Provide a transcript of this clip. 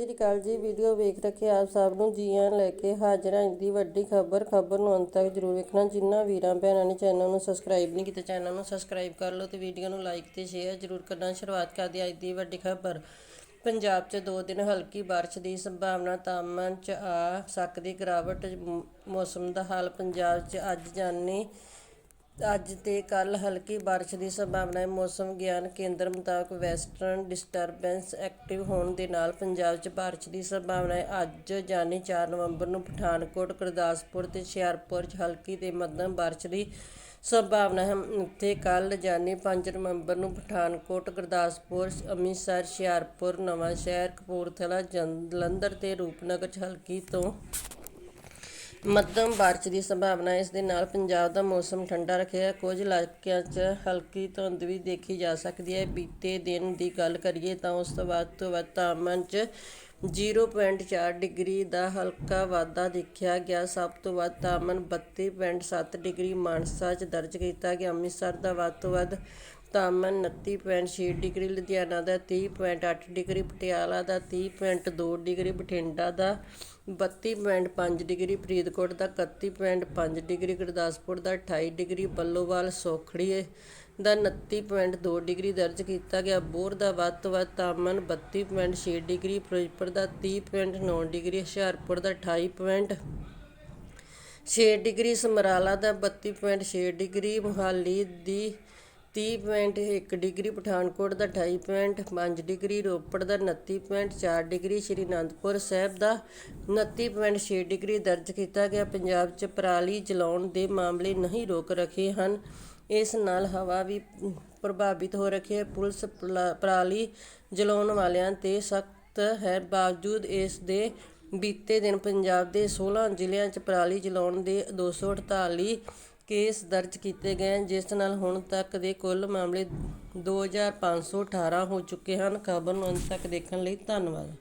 ਸਤਿ ਸ਼੍ਰੀ ਅਕਾਲ ਜੀ, ਵੀਡੀਓ ਵੇਖ ਰੱਖੇ ਆਪ ਸਭ ਨੂੰ, ਜੀ ਆਇਆਂ ਲੈ ਕੇ ਹਾਜ਼ਰ ਹਾਂ ਅੱਜ ਦੀ ਵੱਡੀ ਖਬਰ ਖਬਰ ਨੂੰ ਅੰਤ ਤੱਕ ਜਰੂਰ ਵੇਖਣਾ। ਜਿਨ੍ਹਾਂ ਵੀਰਾਂ, ਭੈਣਾਂ ਨੇ ਚੈਨਲ ਨੂੰ ਸਬਸਕ੍ਰਾਈਬ ਨਹੀਂ ਕੀਤਾ, ਚੈਨਲ ਨੂੰ ਸਬਸਕ੍ਰਾਈਬ ਕਰ ਲਓ ਤੇ ਵੀਡੀਓ ਨੂੰ ਲਾਈਕ ਤੇ ਸ਼ੇਅਰ ਜਰੂਰ ਕਰਨਾ। ਸ਼ੁਰੂਆਤ ਕਰਦੇ ਅੱਜ ਦੀ ਵੱਡੀ ਖਬਰ। ਪੰਜਾਬ 'ਚ ਦੋ ਦਿਨ ਹਲਕੀ ਬਾਰਿਸ਼ ਦੀ ਸੰਭਾਵਨਾ, ਤਾਪਮਾਨ 'ਚ ਆ ਸਕਦੀ ਗਿਰਾਵਟ। ਮੌਸਮ ਦਾ ਹਾਲ ਪੰਜਾਬ 'ਚ ਅੱਜ ਜਾਣੀ ਅੱਜ ਤੇ ਕੱਲ੍ਹ ਹਲਕੀ ਬਾਰਿਸ਼ ਦੀ ਸੰਭਾਵਨਾ ਹੈ। ਮੌਸਮ ਵਿਗਿਆਨ ਕੇਂਦਰ ਮੁਤਾਬਕ ਵੈਸਟਰਨ ਡਿਸਟਰਬੈਂਸ ਐਕਟਿਵ ਹੋਣ ਦੇ ਨਾਲ ਪੰਜਾਬ 'ਚ ਬਾਰਿਸ਼ ਦੀ ਸੰਭਾਵਨਾ ਹੈ। ਅੱਜ ਯਾਨੀ 4 ਨਵੰਬਰ ਨੂੰ ਪਠਾਨਕੋਟ, ਗੁਰਦਾਸਪੁਰ ਤੇ ਹੁਸ਼ਿਆਰਪੁਰ 'ਚ ਹਲਕੀ ਤੇ ਮੱਧਮ ਬਾਰਿਸ਼ ਦੀ ਸੰਭਾਵਨਾ ਹੈ। ਤੇ ਕੱਲ੍ਹ ਯਾਨੀ 5 ਨਵੰਬਰ ਨੂੰ ਪਠਾਨਕੋਟ, ਗੁਰਦਾਸਪੁਰ, ਅੰਮ੍ਰਿਤਸਰ, ਹੁਸ਼ਿਆਰਪੁਰ, ਨਵਾਂਸ਼ਹਿਰ, ਕਪੂਰਥਲਾ ਜੰ- ਜਲੰਧਰ ਤੇ ਰੂਪਨਗਰ 'ਚ ਹਲਕੀ ਤੋਂ ਮੱਧਮ ਬਾਰਿਸ਼ ਦੀ ਸੰਭਾਵਨਾ ਇਸ ਦੇ ਨਾਲ ਪੰਜਾਬ ਦਾ ਮੌਸਮ ਠੰਡਾ ਰੱਖੇਗਾ। ਕੁਝ ਇਲਾਕਿਆਂ 'ਚ ਹਲਕੀ ਧੁੰਦ ਵੀ ਦੇਖੀ ਜਾ ਸਕਦੀ ਹੈ। ਬੀਤੇ ਦਿਨ ਦੀ ਗੱਲ ਕਰੀਏ ਤਾਂ ਉਸ ਤੋਂ ਵੱਧ ਤੋਂ ਵੱਧ ਤਾਪਮਾਨ 'ਚ 0.4 ਡਿਗਰੀ ਦਾ ਹਲਕਾ ਵਾਧਾ ਦੇਖਿਆ ਗਿਆ। ਸਭ ਤੋਂ ਵੱਧ ਤਾਪਮਾਨ 32.7 ਡਿਗਰੀ ਮਾਨਸਾ 'ਚ ਦਰਜ ਕੀਤਾ ਗਿਆ। ਅੰਮ੍ਰਿਤਸਰ ਦਾ ਵੱਧ ਤੋਂ ਵੱਧ ਤਾਪਮਾਨ 29.6 ਡਿਗਰੀ, ਲੁਧਿਆਣਾ ਦਾ 30.8 ਡਿਗਰੀ, ਪਟਿਆਲਾ ਦਾ 30.2 ਡਿਗਰੀ, ਬਠਿੰਡਾ ਦਾ 32.5 ਡਿਗਰੀ, ਫਰੀਦਕੋਟ ਦਾ 31.5 ਡਿਗਰੀ, ਗੁਰਦਾਸਪੁਰ ਦਾ 28 ਡਿਗਰੀ, ਬੱਲੋਵਾਲ ਸੋਖੜੀ ਦਾ 29.2 ਡਿਗਰੀ ਦਰਜ ਕੀਤਾ ਗਿਆ ਬੋਰ ਦਾ ਵੱਧ ਤੋਂ ਵੱਧ ਤਾਪਮਾਨ 32.6 ਡਿਗਰੀ, ਫਿਰੋਜ਼ਪੁਰ ਦਾ 30.9 ਡਿਗਰੀ, ਹੁਸ਼ਿਆਰਪੁਰ ਦਾ 28. 6 ਡਿਗਰੀ, ਸਮਰਾਲਾ ਦਾ 32.6 ਡਿਗਰੀ, ਮੁਹਾਲੀ ਦੀ 30.1 ਡਿਗਰੀ, ਪਠਾਨਕੋਟ ਦਾ 28.5 ਡਿਗਰੀ, ਰੋਪੜ ਦਾ 29.4 ਡਿਗਰੀ, ਸ਼੍ਰੀ ਅਨੰਦਪੁਰ ਸਾਹਿਬ ਦਾ 29.6 ਡਿਗਰੀ ਦਰਜ ਕੀਤਾ ਗਿਆ ਪੰਜਾਬ 'ਚ ਪਰਾਲੀ ਜਲਾਉਣ ਦੇ ਮਾਮਲੇ ਨਹੀਂ ਰੋਕ ਰੱਖੇ ਹਨ ਇਸ ਨਾਲ ਹਵਾ ਵੀ ਪ੍ਰਭਾਵਿਤ ਹੋ ਰੱਖੀ ਹੈ। ਪੁਲਿਸ ਪਲਾ- ਪਰਾਲੀ ਜਲਾਉਣ ਵਾਲਿਆਂ ਤੇ ਸਖਤ ਹੈ। ਬਾਵਜੂਦ ਇਸ ਦੇ ਬੀਤੇ ਦਿਨ ਪੰਜਾਬ ਦੇ 16 ਜ਼ਿਲ੍ਹਿਆਂ 'ਚ ਪਰਾਲੀ ਜਲਾਉਣ ਦੇ 248 ਕੇਸ ਦਰਜ ਕੀਤੇ ਗਏ ਜਿਸ ਨਾਲ ਹੁਣ ਤੱਕ ਦੇ ਕੁੱਲ ਮਾਮਲੇ 2518 ਹੋ ਚੁੱਕੇ ਹਨ। ਖਬਰ ਨੂੰ ਅੰਤ ਤੱਕ ਦੇਖਣ ਲਈ ਧੰਨਵਾਦ।